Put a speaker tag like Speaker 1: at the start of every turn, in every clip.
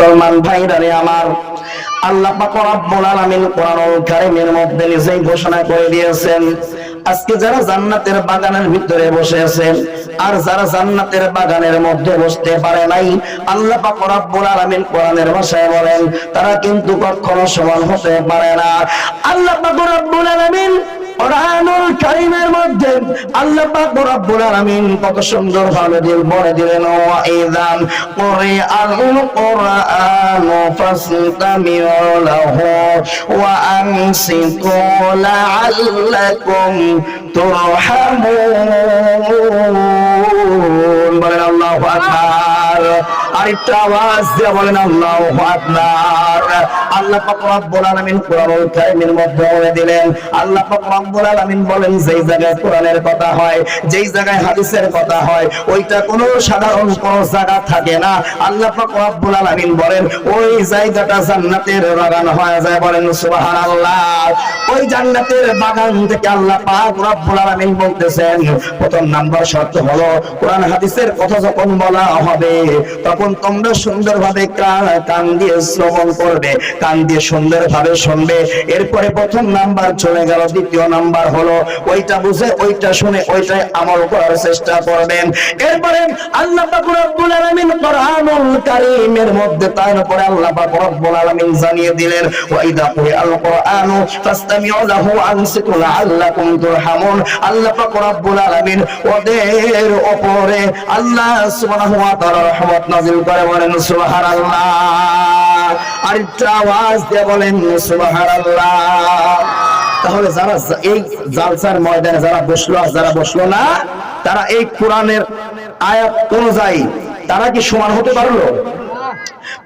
Speaker 1: মুসলমান ভাইরা রে আমার আল্লাহ পাক রব্বুল আলামিন কোরআনুল কারীমের মধ্যে ঘোষণা করে দিয়েছেন, আজকে যারা জান্নাতের বাগানের ভিতরে বসে আর যারা জান্নাতের বাগানের মধ্যে বসতে পারে নাই, আল্লাহ পাক রব্বুল আলামিন কোরআনের ভাষায় বলেন, তারা কিন্তু কখনো সমান হতে পারে না। আল্লাহ পাক রব্বুল আলামিন কোরআনুল কারীমের মধ্যে আল্লাহ পাক রব্বুল আলামিন কত সুন্দর ভাবে দিল, বলে দিলেন, ওয়া ইযাম কুরআন কুরআন ফাসতামিউ লাহু ওয়া আনসিতু লাআল্লাকুম তুরহামুন। বলেন, আল্লাহু আকবার। আরেকটা আওয়াজ দিয়ে বলেন, আল্লাহু আকবার। আল্লাহ পাক রব্বুল আলামিন কোরআনুল কারীমের মধ্যে বলে দিলেন, আল্লাহ পাক রব্বুল আলামিন বলেন, যেই জায়গায় কোরআনের কথা হয়, যেই জায়গায় হাদিসের কথা হয়, ওইটা কোনো সাধারণ কোন জায়গা থাকে না। আল্লাহ পাক রব্বুল আলামিন বলেন, ওই জায়গাটা জান্নাতের বাগান হয়ে যায় বলেন, সুবহানাল্লাহ। ওই জান্নাতের বাগান থেকে আল্লাহ পাক রব্বুল আলামিন বলতেছেন, প্রথম নাম্বার শর্ত হলো, কোরআন হাদিসের কথা যখন বলা হবে, তখন তোমরা সুন্দরভাবে কান দিয়ে শ্রবণ করবে। কান দিয়ে সুন্দরভাবে শুনবে। এরপরে প্রথম নাম্বার চলে গেল, দ্বিতীয় নাম্বার হলো, ওইটা বুঝে, ওইটা শুনে, ওইটাই আমল করার চেষ্টা করবেন। এরপরে আল্লাহ কোরআনুল কারীমের মধ্যে তার আল্লাহ জানিয়ে দিলেন, ওয়াইদা কুরআনু লাহু তুরহামুন। আল্লাহ ওদের উপরে আল্লাহ সুবহানাহু ওয়া তাআলা রহমত নাযিল করে বলেন, সুবহানাল্লাহ। আরেকটা আওয়াজ দিয়ে বলেন তাহলে যারা এই জালসার ময়দানে যারা বসল আর যারা বসল না, তারা এই কোরআনের আয়াত অনুযায়ী তারা কি সমান হতে পারল?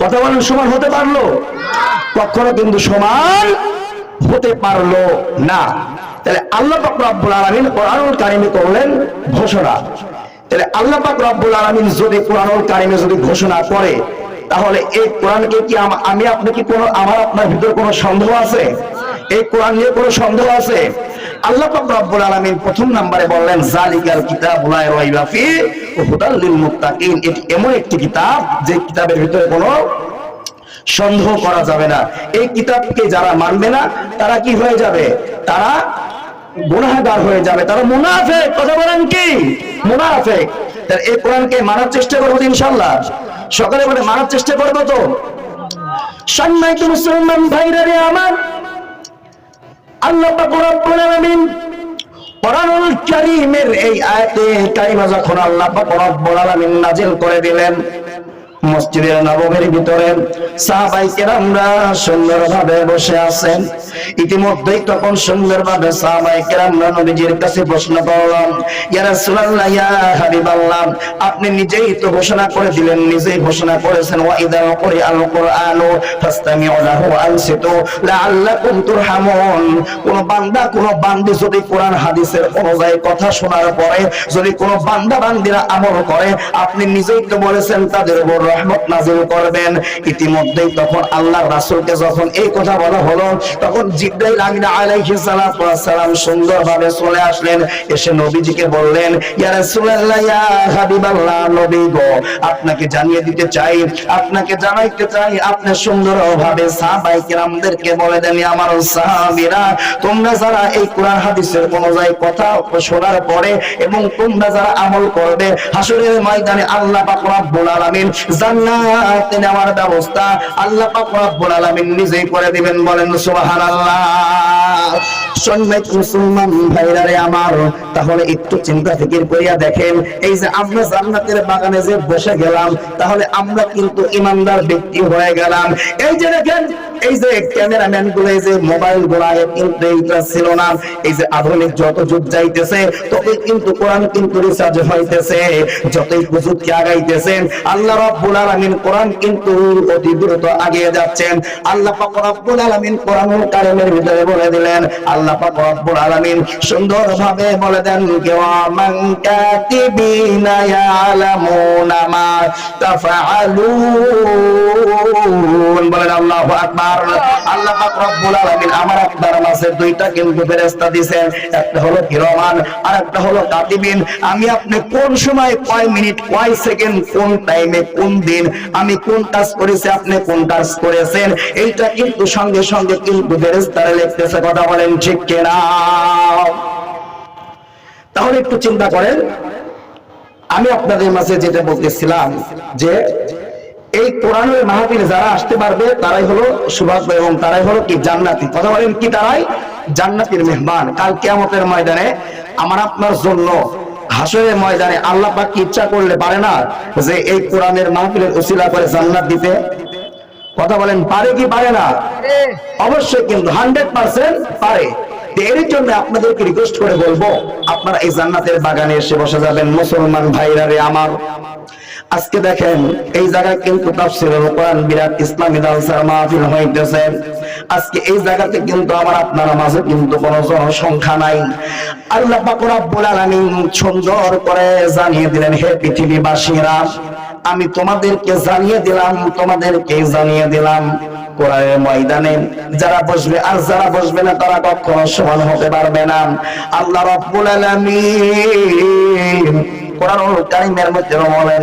Speaker 1: কথা বলেন, সমান হতে পারল? কখনো কিন্তু সমান হতে পারল না। তাহলে আল্লাহ পাক রব্বুল আলামিন কোরআনুল কারিমে করলেন ঘোষণা। তাহলে আল্লাহ পাক রব্বুল আলামিন যদি কোরআনুল কারিমে যদি ঘোষণা করে তাহলে এই কোরআনকে কি আমি আপনি কি কোনো আমার আপনার ভিতরে কোনো সন্দেহ আছে? এই কোরআন নিয়ে কোনো সন্দেহ আছে? করা যাবে না। এই কিতাবকে যারা মানবে না, তারা কি হয়ে যাবে? তারা গুনাহগার হয়ে যাবে। তারা মুনাফেক। কথা বলেন কি? মুনাফেক। এই কোরআনকে মানার চেষ্টা করব ইনশাল্লাহ সকালে বলে মারার চেষ্টা করব তো। সম্মানিত মুসলমান ভাইরা রে আমার, আল্লাহ রব্বুল আলামিন কোরআনুল কারীমের এই আয়াতে কারিমা যখন আল্লাহ রব্বুল আলামিন নাজিল করে দিলেন মসজিদের নবমের ভিতরে সাহাবাই কেরামরা সুন্দরভাবে বসে আছেন। ইতিমধ্যেই তখন সুন্দরভাবে সাহাবাই কেরামরা নবীজির কাছে প্রশ্ন করলাম আপনি নিজেই তো ঘোষণা করে দিলেন, নিজেই ঘোষণা করেছেন যদি কোরআন, হাদিসের অনুযায়ী কথা শোনার পরে, যদি আমল করে, আপনি নিজেই তো বলেছেন তাদের উপর রহমত নাজিল করবেন। ইতিমধ্যেই তখন আল্লাহর রাসূলকে যখন এই কথা বলা হলো, তখন জিব্রাইল আমিন আলাইহিস সালাতু ওয়াস সালাম সুন্দরভাবে চলে আসলেন। এসে নবীজিকে বললেন, ইয়া রাসূলুল্লাহ, ইয়া হাবিবাল্লাহ নবী গো, আপনাকে জানিয়ে দিতে চাই, আপনাকে জানাইতে চাই, আপনি সুন্দরভাবে সাহাবায়ে কিরামদেরকে বলে দেন আমার সাহাবীরা, তোমরা যারা এই কোরআন হাদিসের অনুযায়ী কথা শোনার পরে এবং তোমরা যারা আমল করবে হাসরের ময়দানে আল্লাহ পাক রব্বুল আলামিন ব্যবস্থা আল্লাহ রব্বুল আলামিন নিজেই করে দিবেন বলেন সুবহানাল্লাহ। এই যে দেখেন, এই যে মোবাইল ছিল না। এই যে আধুনিক যত যুগ যাইতেছে, ততই কিন্তু কোরআন কিন্তু রিসার্চ হইতেছে। যতই আগাইতেছেন, আল্লাহ রাব্বুল আলামিন কোরআন কিন্তু অতি দ্রুত আগিয়ে যাচ্ছেন। আল্লাহ পাক আলামিন কোরআনুল কারীমের ভিতরে বলে দিলেন, আল্লাহ পাক আলামিন সুন্দরভাবে বলে দেন কিয়ামান কাতিবিনা ইয়ালামুনা মা তাফআলুন। আল্লাহু আকবার। আল্লাহ পাক আলামিন আমার মাঝে দুইটা কিন্তু ফেরেশতা দিবেন একটা হলো কিরমান আর একটা হলো কাতিবিন। আমি আপনি কোন সময়, কয় মিনিট, কয় সেকেন্ড, কোন টাইমে কোন দিন। আমি কোন কাজ করেছি, আপনি কোন কাজ করেছেন? এইটা কিন্তু সঙ্গে সঙ্গে কিন্তু ফেরেশতারা লিখতেছে, কথা বলেন ঠিক কিনা? তাহলে একটু চিন্তা করেন। আমি আপনাদের মাঝে যেটা বলতেছিলাম যে, এই কোরআনের মাহফিলে যারা আসতে পারবে, তারাই হলো সুভাষ এবং তারাই হলো কি জান্নাতি। কথা বলেন কি তারাই? জান্নাতির মেহমান। কাল কিয়ামতের ময়দানে আমার আপনার জন্য হাসরের ময়দানে আল্লাহ পাক ইচ্ছা করলে পারে না যে এই কোরআনের মাহফিলের উসিলা করে জান্নাত দিতে? কথা বলেন পারে কি পারে না? অবশ্যই কিন্তু হান্ড্রেড পার্সেন্ট পারে। এর জন্য আপনাদেরকে রিকোয়েস্ট করে বলব আপনারা এই জান্নাতের বাগানে এসে বসে যাবেন মুসলমান ভাইরা রে আমার। আজকে দেখেন এই জায়গায় কিন্তু তাফসীরুল কোরআন বিরাট ইসলামী দালসার মাহফিল হইতেছে। আজকে এই জায়গাতে কিন্তু আমার আপনার মাঝে কিন্তু কোনো জনসংখ্যা নাই। আল্লাহ পাক রব্বুল আলামিন সুন্দর করে জানিয়ে দিলেন, হে পৃথিবীবাসীরা, আমি তোমাদেরকে জানিয়ে দিলাম তোমাদেরকে জানিয়ে দিলাম ময়দানে। যারা বসবে আর যারা বসবে না, তারা কখনো সমান হতে পারবে না। আল্লাহ রাব্বুল আলামিন কোরআনুল কারীমের মধ্যে বলেন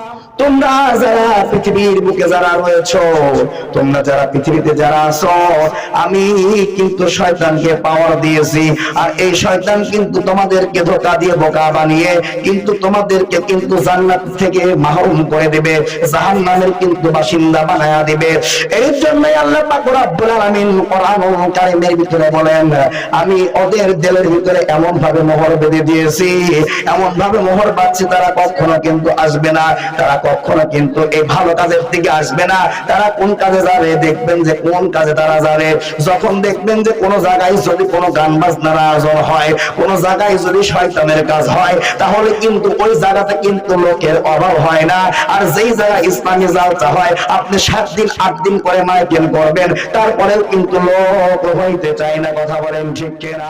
Speaker 1: তোমরা যারা পৃথিবীর বুকে যারা রয়েছ, তোমরা যারা পৃথিবীতে যারা আছো, আমি কিন্তু শয়তানকে পাওয়ার দিয়েছি। আর এই শয়তান কিন্তু তোমাদেরকে ধোকা দিয়ে বোকা বানিয়ে কিন্তু তোমাদেরকে কিন্তু জান্নাত থেকে মাহরুম করে দেবে, জাহান্নামের কিন্তু বাসিন্দা বানায়া দিবে। এই জন্যই আল্লাহ পাক রব্বুল আলামিন কোরআনুল ভিতরে বলেন, আমি ওদের দিলের ভিতরে এমন ভাবে মোহর বেঁধে দিয়েছি এমন ভাবে মোহর বাঁধছি তারা কখনো কিন্তু আসবে না, তারা কখনো কিন্তু এই ভালো কাজের দিকে আসবে না। তারা কোন কাজে যাবে? দেখবেন যে কোন কাজে তারা যাবে। যখন দেখবেন যে কোনো জায়গায় যদি কোনো গান বাজনার আয়োজন হয়, কোনো জায়গায় যদি শয়তানের কাজ হয়, তাহলে কিন্তু ওই জায়গাতে কিন্তু লোকের অভাব হয় না। আর যেই জায়গায় ইসলামী জালসা হয়, আপনি সাত দিন, আট দিন করে মাইকেল করবেন, তারপরেও কিন্তু লোক হইতে চায় না। কথা বলেন ঠিক কিনা?